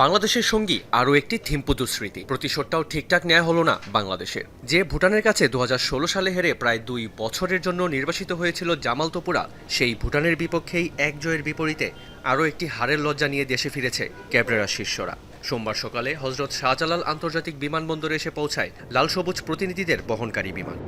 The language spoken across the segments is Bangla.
বাংলাদেশের সঙ্গী আরও একটি থিম্পুদু স্মৃতি। প্রতিশোধটাও ঠিকঠাক নেওয়া হলো না বাংলাদেশের। যে ভুটানের কাছে দু হাজার ষোলো সালে হেরে প্রায় দুই বছরের জন্য নির্বাসিত হয়েছিল জামাল তোপুরা, সেই ভুটানের বিপক্ষেই এক জয়ের বিপরীতে আরও একটি হারের লজ্জা নিয়ে দেশে ফিরেছে ক্যাবরেরা শিষ্যরা সোমবার সকালে হজরত শাহজালাল আন্তর্জাতিক বিমানবন্দরে এসে পৌঁছায় লাল সবুজ প্রতিনিধিদের বহনকারী বিমান।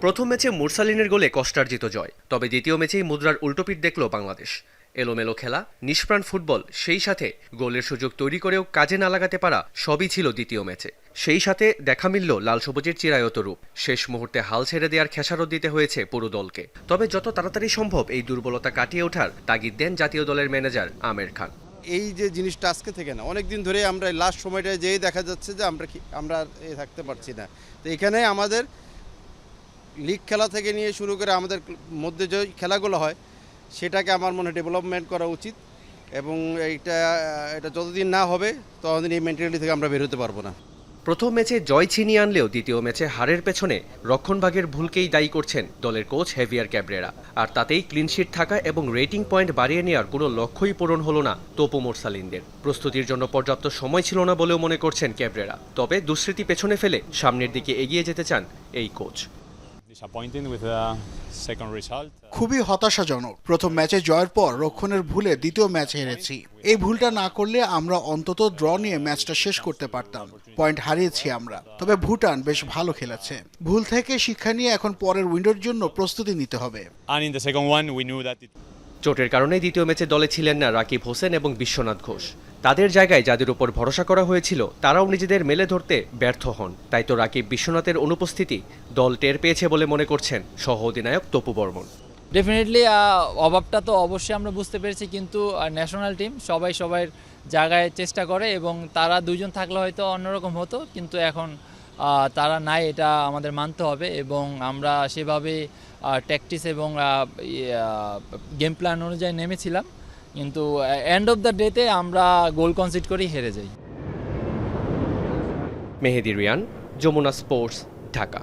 প্রথম ম্যাচে মুরসালিনের গোলে কষ্টার্জিত জয়, তবে দ্বিতীয় ম্যাচেই মুদ্রার উল্টোপিট দেখল বাংলাদেশ। এলোমেলো খেলা, নিষ্প্রাণ ফুটবল, সেই সাথে গোলের সুযোগ তৈরি করেও কাজে না লাগাতে পারা সবই ছিল দ্বিতীয় ম্যাচে। সেই সাথে দেখা মিলল লাল সবুজের চিরায়ত রূপ। শেষ মুহূর্তে হাল ছেড়ে দেওয়ার খেসারত দিতে হয়েছে পুরো দলকে। তবে যত তাড়াতাড়ি সম্ভব এই দুর্বলতা কাটিয়ে ওঠার তাগিদ দেন জাতীয় দলের ম্যানেজার আমের খান। এই যে জিনিসটা আজকে থেকে না অনেক দিন ধরে আমরা লাস্ট সময়টায় যেই দেখা যাচ্ছে যে আমরা আমরা এ থাকতে পারছি না। তো এখানে আমাদের লিগ খেলা থেকে নিয়ে শুরু করে আমাদের মধ্যে যে খেলাগুলো হয় সেটাকে আমার মনে ডেভেলপমেন্ট করা উচিত এবং এইটা, এটা যতদিন না হবে, ততদিন এই মেন্টালিটি থেকে আমরা বের হতে পারব না। প্রথম ম্যাচে জয় ছিনিয়ে আনলেও দ্বিতীয় ম্যাচে হারের পেছনে রক্ষণভাগের ভুলকেই দায়ী করছেন দলের কোচ হেভিয়ার ক্যাবরেরা। আর তাতেই ক্লিনশিট থাকা এবং রেটিং পয়েন্ট বাড়িয়ে নেওয়ার কোনো লক্ষ্যই পূরণ হলো না তোপো মোরসালিনদের। প্রস্তুতির জন্য পর্যাপ্ত সময় ছিল না বলেও মনে করছেন ক্যাবরেরা। তবে দুঃস্মৃতি পেছনে ফেলে সামনের দিকে এগিয়ে যেতে চান এই কোচ খুবই হতাশাজনক। প্রথম ম্যাচে জয়ের পর রক্ষণের ভুলে দ্বিতীয় ম্যাচ হেরেছি। এই ভুলটা না করলে আমরা অন্তত ড্র নিয়ে ম্যাচটা শেষ করতে পারতাম। পয়েন্ট হারিয়েছি আমরা। তবে ভুটান বেশ ভালো খেলেছে। ভুল থেকে শিক্ষা নিয়ে এখন পরের উইন্ডোর জন্য প্রস্তুতি নিতে হবে। চোটের কারণে দ্বিতীয় ম্যাচে দলে ছিলেন না রাকিব হোসেন এবং বিশ্বনাথ ঘোষ। তাদের জায়গায় যাদের উপর ভরসা করা হয়েছিল, তারাও নিজেদের মেলে ধরতে ব্যর্থ হন। তাই তো রাকিব বিশ্বনাথের অনুপস্থিতি দল টের পেয়েছে বলে মনে করছেন সহ অধিনায়ক তপু বর্মন। ডেফিনেটলি অভাবটা তো অবশ্যই আমরা বুঝতে পেরেছি, কিন্তু ন্যাশনাল টিম সবাই সবার জায়গায় চেষ্টা করে এবং তারা দুজন থাকলে হয়তো অন্যরকম হতো, কিন্তু এখন তারা নাই, এটা আমাদের মানতে হবে এবং আমরা সেভাবে ট্যাকটিস এবং গেম প্ল্যান অনুযায়ী নেমেছিলাম। কিন্তু এন্ড অফ দ্য ডেতে আমরা গোল কনসিড করেই হেরে যাই। মেহেদি রিয়ান, যমুনা স্পোর্টস ঢাকা।